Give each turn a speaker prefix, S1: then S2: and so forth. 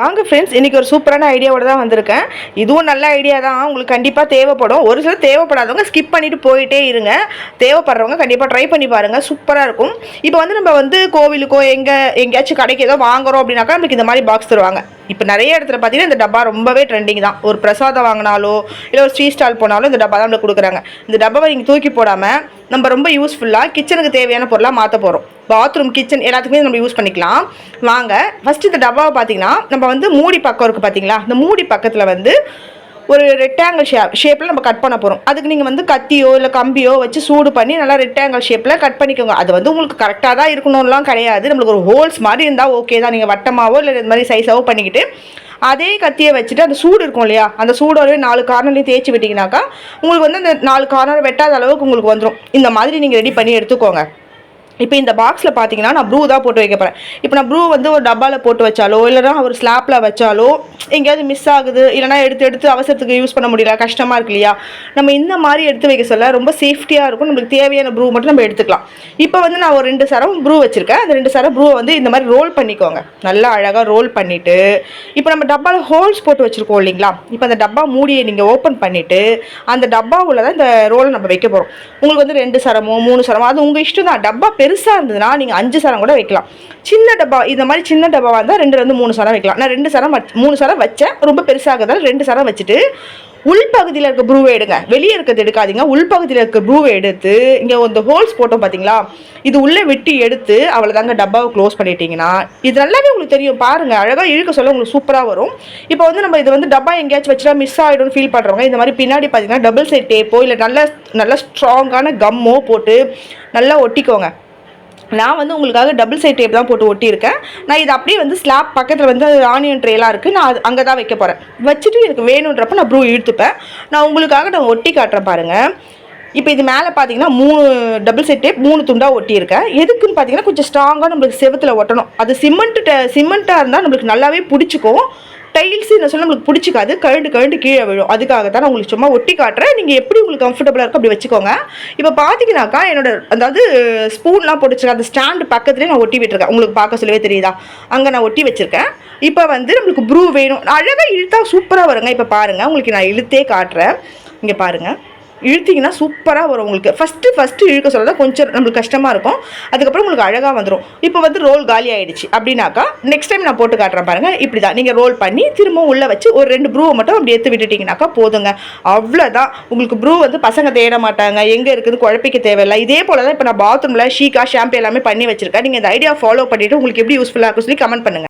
S1: வாங்க ஃப்ரெண்ட்ஸ் இன்றைக்கி ஒரு சூப்பரான ஐடியாவோட தான் வந்திருக்கேன். இதுவும் நல்ல ஐடியா தான். உங்களுக்கு கண்டிப்பாக தேவைப்படும். ஒரு சில தேவைப்படாதவங்க ஸ்கிப் பண்ணிவிட்டு போயிட்டே இருங்க. தேவைப்படுறவங்க கண்டிப்பாக ட்ரை பண்ணி பாருங்கள் சூப்பராக இருக்கும். இப்போ வந்து நம்ம வந்து கோவிலுக்கோ எங்கே எங்கேயாச்சும் கடைக்கு ஏதோ வாங்குறோம் அப்படின்னாக்கா நமக்கு இந்த மாதிரி பாக்ஸ் தருவாங்க. இப்போ நிறைய இடத்துல பார்த்தீங்கன்னா இந்த டப்பா ரொம்பவே ட்ரெண்டிங் தான். ஒரு பிரசாதம் வாங்கினாலோ இல்லை ஒரு ஸ்வீட் ஸ்டால் போனாலும் இந்த டப்பா தான் நம்மளுக்கு கொடுக்குறாங்க. இந்த டப்பாவை நீங்கள் தூக்கி போடாமல் நம்ம ரொம்ப யூஸ்ஃபுல்லாக கிச்சனுக்கு தேவையான பொருளாக மாற்ற போகிறோம் பாத்ரூம் கிச்சன் எல்லாத்துக்குமே நம்ம யூஸ் பண்ணிக்கலாம். வாங்க ஃபஸ்ட்டு இந்த டப்பாவை பார்த்தீங்கன்னா நம்ம வந்து மூடி பக்கம் இருக்குது பார்த்தீங்களா இந்த மூடி பக்கத்தில் வந்து ஒரு ரெக்டாங்கிள் ஷேப் ஷேப்பில் நம்ம கட் பண்ண போகிறோம் அதுக்கு நீங்கள் வந்து கத்தியோ இல்லை கம்பியோ வச்சு சூடு பண்ணி நல்லா ரெக்டாங்கிள் ஷேப்பில் கட் பண்ணிக்கோங்க. அது வந்து உங்களுக்கு கரெக்டாக தான் இருக்கணும்லாம் கிடையாது. நம்மளுக்கு ஒரு ஹோல்ஸ் மாதிரி இருந்தால் ஓகே தான். நீங்கள் வட்டமாவோ இல்லை இந்த மாதிரி சைஸாவோ பண்ணிக்கிட்டு அதே கத்தியை வச்சுட்டு அந்த சூடு இருக்கும் இல்லையா? அந்த சூடோடவே நாலு கார்னர்லையும் தேய்ச்சி விட்டிங்கனாக்கா உங்களுக்கு வந்து அந்த நாலு கார்னர் வெட்டாத அளவுக்கு உங்களுக்கு வந்துடும் இந்த மாதிரி நீங்கள் ரெடி பண்ணி எடுத்துக்கோங்க. இப்போ இந்த பாக்ஸில் பார்த்தீங்கன்னா நான் ப்ரூ தான் போட்டு வைக்க போகிறேன் இப்போ நான் ப்ரூ வந்து ஒரு டப்பாவில் போட்டு வச்சாலோ இல்லைனா ஒரு ஸ்லாப்பில் வச்சாலோ எங்கேயாவது மிஸ் ஆகுது இல்லைனா எடுத்து எடுத்து அவசரத்துக்கு யூஸ் பண்ண முடியல கஷ்டமாக இருக்கு இல்லையா? நம்ம இந்த மாதிரி எடுத்து வைக்க சொல்ல ரொம்ப சேஃப்டியாக இருக்கும். நம்மளுக்கு தேவையான ப்ரூ மட்டும் நம்ம எடுத்துக்கலாம். இப்போ வந்து நான் ஒரு ரெண்டு சரம் ப்ரூ வச்சுருக்கேன். அந்த ரெண்டு சரம் ப்ரூவை வந்து இந்த மாதிரி ரோல் பண்ணிக்கோங்க. நல்லா அழகாக ரோல் பண்ணிவிட்டு இப்போ நம்ம டப்பாவில் ஹோல்ஸ் போட்டு வச்சுருக்கோம் இல்லைங்களா? இப்போ அந்த டப்பா மூடியை நீங்கள் ஓப்பன் பண்ணிவிட்டு அந்த டப்பாவில் தான் இந்த ரோலை நம்ம வைக்க போகிறோம் உங்களுக்கு வந்து ரெண்டு சரமோ மூணு சரமோ அது உங்கள் இஷ்டம் தான். டப்பா பெருசாக இருந்ததுன்னா நீங்கள் அஞ்சு சரம் கூட வைக்கலாம். சின்ன டப்பா இந்த மாதிரி சின்ன டப்பாவாக இருந்தால் ரெண்டுலேருந்து மூணு சரம் வைக்கலாம். நான் ரெண்டு சரம் மூணு சரம் வச்சேன். ரொம்ப பெருசாகிறதால ரெண்டு சரம் வச்சுட்டு உள்பகுதியில் இருக்க ப்ரூவை எடுங்க. வெளியே இருக்கிறது எடுக்காதீங்க. உள்பகுதியில் இருக்க ப்ரூவை எடுத்து இங்கே இந்த ஹோல்ஸ் போட்டோம் பார்த்தீங்களா இது உள்ளே வெட்டி எடுத்து அவ்வளோ தாங்க டப்பாவை க்ளோஸ் பண்ணிட்டீங்கன்னா இது நல்லாவே உங்களுக்கு தெரியும். பாருங்கள் அழகாக இழுக்க சொல்ல உங்களுக்கு சூப்பராக வரும். இப்போ வந்து நம்ம இது வந்து டப்பா எங்கேயாச்சும் வச்சுட்டா மிஸ் ஆகிடும்னு ஃபீல் பண்ணுறவங்க இந்த மாதிரி பின்னாடி பார்த்தீங்கன்னா டபுள் சைட் டேப்போ இல்லை நல்ல நல்ல ஸ்ட்ராங்கான கம்மோ போட்டு நல்லா ஒட்டிக்கோங்க. நான் வந்து உங்களுக்காக டபுள் சைட் டேப் தான் போட்டு ஒட்டியிருக்கேன். நான் இது அப்படியே வந்து ஸ்லாப் பக்கத்தில் வந்து ஆனியன் ட்ரேலாம் இருக்குது நான் அது அங்கே தான் வைக்க போகிறேன் வச்சுட்டு எனக்கு வேணுன்றப்ப நான் ப்ரூ இழுத்துப்பேன். நான் உங்களுக்காக நான் ஒட்டி காட்டுறேன் பாருங்கள் இப்போ இது மேலே பார்த்தீங்கன்னா மூணு டபுள் செட் டேப் மூணு துண்டாக ஒட்டியிருக்கேன். எதுக்குன்னு பார்த்தீங்கன்னா கொஞ்சம் ஸ்ட்ராங்காக நம்மளுக்கு செவத்தில் ஒட்டணும். அது சிமெண்ட்டு சிமெண்ட்டாக இருந்தால் நம்மளுக்கு நல்லாவே பிடிச்சிக்கும். டைல்ஸ் என்ன சொல்ல நம்மளுக்கு பிடிச்சிக்காது. கழுண்டு கழுண்டு கீழே விழும். அதுக்காக தான் நான் உங்களுக்கு சும்மா ஒட்டி காட்டுறேன். நீங்கள் எப்படி உங்களுக்கு கம்ஃபர்டபுளாக இருக்கும் அப்படி வச்சுக்கோங்க. இப்போ பார்த்தீங்கன்னாக்கா என்னோட அதாவது ஸ்பூன்லாம் போட்டுச்சிருக்கேன் அந்த ஸ்டாண்டு பக்கத்துலேயே நான் ஒட்டி விட்டுருக்கேன். உங்களுக்கு பார்க்க சொல்லவே தெரியுதா? அங்கே நான் ஒட்டி வச்சுருக்கேன். இப்போ வந்து நம்மளுக்கு ப்ரூ வேணும். அழகாக இழுத்தா சூப்பராக வருங்க. இப்போ பாருங்கள் உங்களுக்கு நான் இழுத்தே காட்டுறேன். இங்கே பாருங்கள் இழுத்தீங்கன்னா சூப்பராக வரும் உங்களுக்கு. ஃபஸ்ட்டு ஃபஸ்ட்டு இழுக்க சொல்ல கொஞ்சம் நம்மளுக்கு கஷ்டமாக இருக்கும். அதுக்கப்புறம் உங்களுக்கு அழகாக வந்துடும் இப்போ வந்து ரோல் காலி ஆகிடுச்சு அப்படின்னாக்கா நெக்ஸ்ட் டைம் நான் போட்டு காட்டுறேன் பாருங்கள் இப்படி தான் நீங்கள் ரோல் பண்ணி திரும்பவும் உள்ளே வச்சு ஒரு ரெண்டு ப்ரூவை மட்டும் அப்படி எடுத்து விட்டுட்டிங்கனாக்கா போதுங்க. அவ்வளோதான் உங்களுக்கு ப்ரூ வந்து பசங்க தேட மாட்டாங்க. எங்கே இருக்குதுன்னு குழப்பிக்க தேவையில்லை. இதே போல் தான் இப்போ நான் பாத்ரூமில் ஷீக்கா ஷாம்பு எல்லாமே பண்ணி வச்சுருக்கேன். நீங்கள் இந்த ஐடியா ஃபாலோ பண்ணிவிட்டு உங்களுக்கு எப்படி யூஸ்ஃபுல்லாக இருக்கும் சொல்லி கமெண்ட் பண்ணுங்கள்